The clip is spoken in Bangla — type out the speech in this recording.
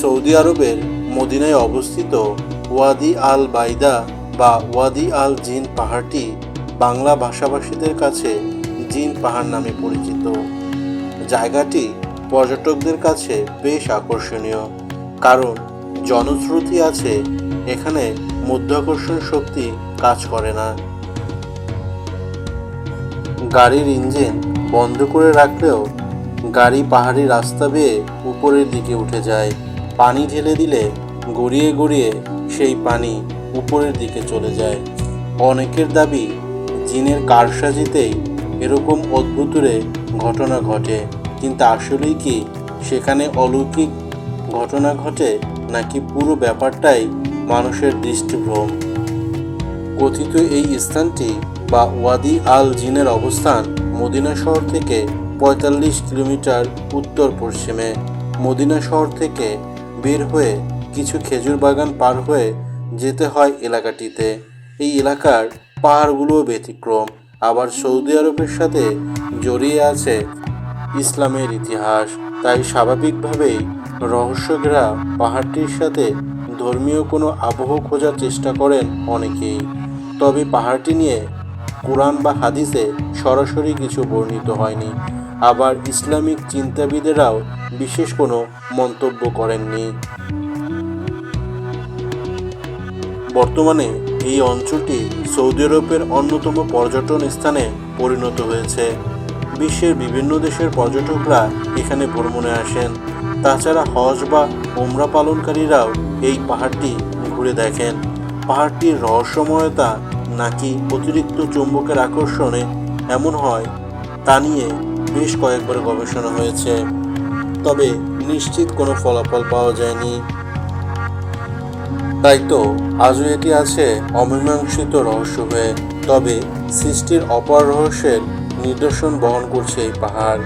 সৌদি আরবের মদিনায় অবস্থিত ওয়াদি আল বাইদা বা ওয়াদি আল জিন পাহাড়টি বাংলা ভাষাভাষীদের কাছে জিন পাহাড় নামে পরিচিত। জায়গাটি পর্যটকদের কাছে বেশ আকর্ষণীয়, কারণ জনশ্রুতি আছে এখানে মধ্যাকর্ষণ শক্তি কাজ করে না। গাড়ির ইঞ্জিন বন্ধ করে রাখলেও গাড়ি পাহাড়ি রাস্তা বেয়ে উপরের দিকে উঠে যায়। পানি ঢেলে দিলে গড়িয়ে গড়িয়ে সেই পানি উপরের দিকে চলে যায়। অনেকের দাবি, জিনের কারসাজিতেই এরকম অদ্ভুতুরে ঘটনা ঘটে। কিন্তু আসলেই কি সেখানে অলৌকিক ঘটনা ঘটে নাকি পুরো ব্যাপারটাই মানুষের দৃষ্টিভ্রম? কথিত এই স্থানটি বা ওয়াদি আল জিনের অবস্থান মদিনা শহর থেকে পঁয়তাল্লিশ কিলোমিটার উত্তর পশ্চিমে মদিনা শহর থেকে বের হয়ে কিছু খেজুর বাগান পার হয়ে যেতে হয় এলাকাটিতে। এই এলাকার পাহাড়গুলোও ব্যতিক্রম। আবার সৌদি আরবের সাথে জড়িয়ে আছে ইসলামের ইতিহাস। তাই স্বাভাবিকভাবেই রহস্যঘেরা পাহাড়টির সাথে ধর্মীয় কোনো আবহ খোঁজার চেষ্টা করেন অনেকেই। তবে পাহাড়টি নিয়ে কোরআন বা হাদিসে সরাসরি কিছু বর্ণিত হয়নি। আবার ইসলামিক চিন্তাবিদেরাও বিশেষ কোনো মন্তব্য করেননি। বর্তমানে এই অঞ্চলটি সৌদি আরবের অন্যতম পর্যটন স্থানে পরিণত হয়েছে। বিশ্বের বিভিন্ন দেশের পর্যটকরা এখানে ভ্রমণে আসেন। তাছাড়া হজ বা ওমরা পালনকারীরাও এই পাহাড়টি ঘুরে দেখেন। পাহাড়টির রহস্যময়তা নাকি অতিরিক্ত চুম্বকের আকর্ষণে এমন হয় তা নিয়ে বেশ কয়েকবার গবেষণা হয়েছে, তবে নিশ্চিত কোনো ফলাফল পাওয়া যায়নি। তাই তো আজও এটি আছে অমীমাংসিত রহস্য হয়ে, তবে সৃষ্টির অপার রহস্যের নিদর্শন বহন করছে এই পাহাড়।